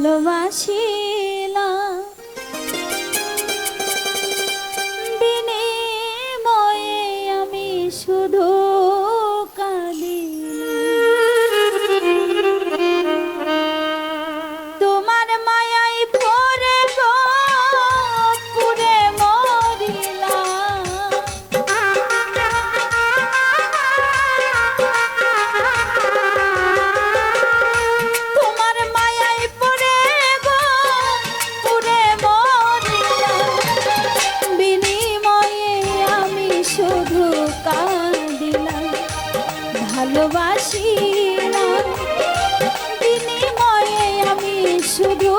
ভালোবাসি 确定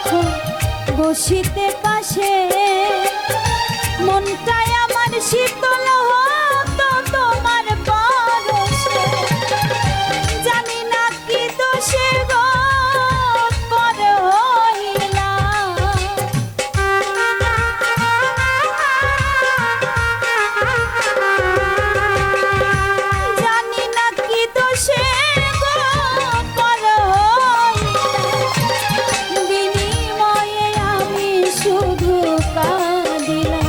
যখন বসিতে পাশে। মনটাই আমার শীতল হয় কাদিলা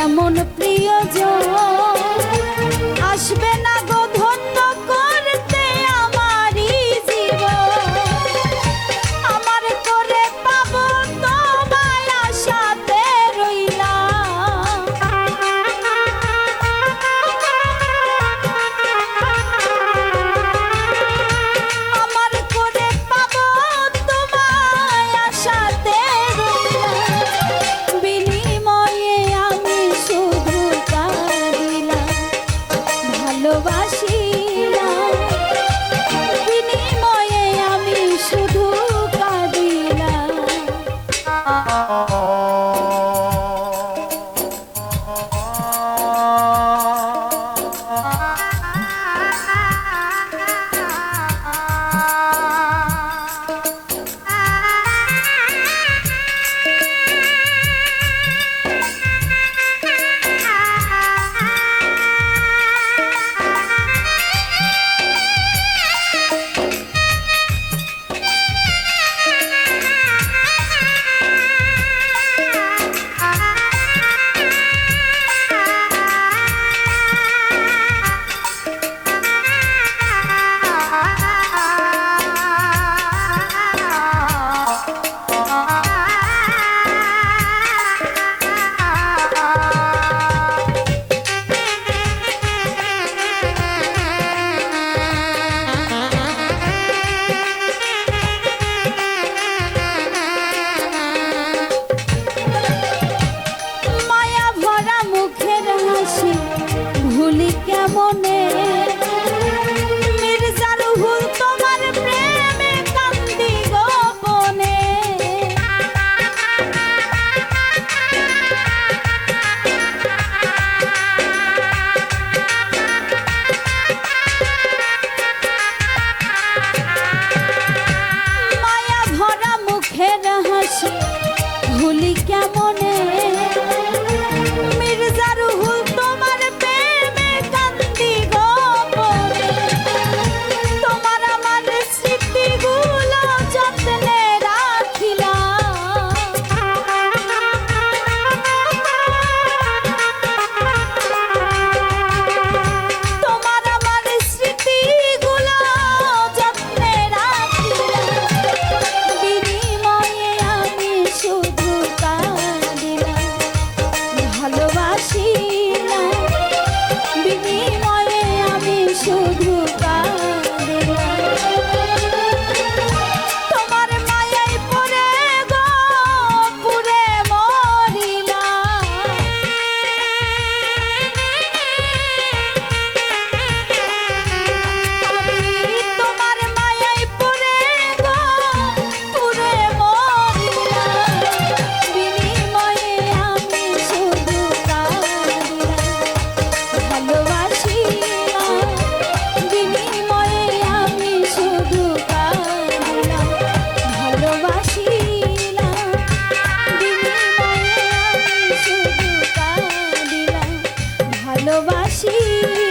এমন প্রিয় আসবে না ভরা মুখের হাসি ভুলি কেমনে ভালোবাসি।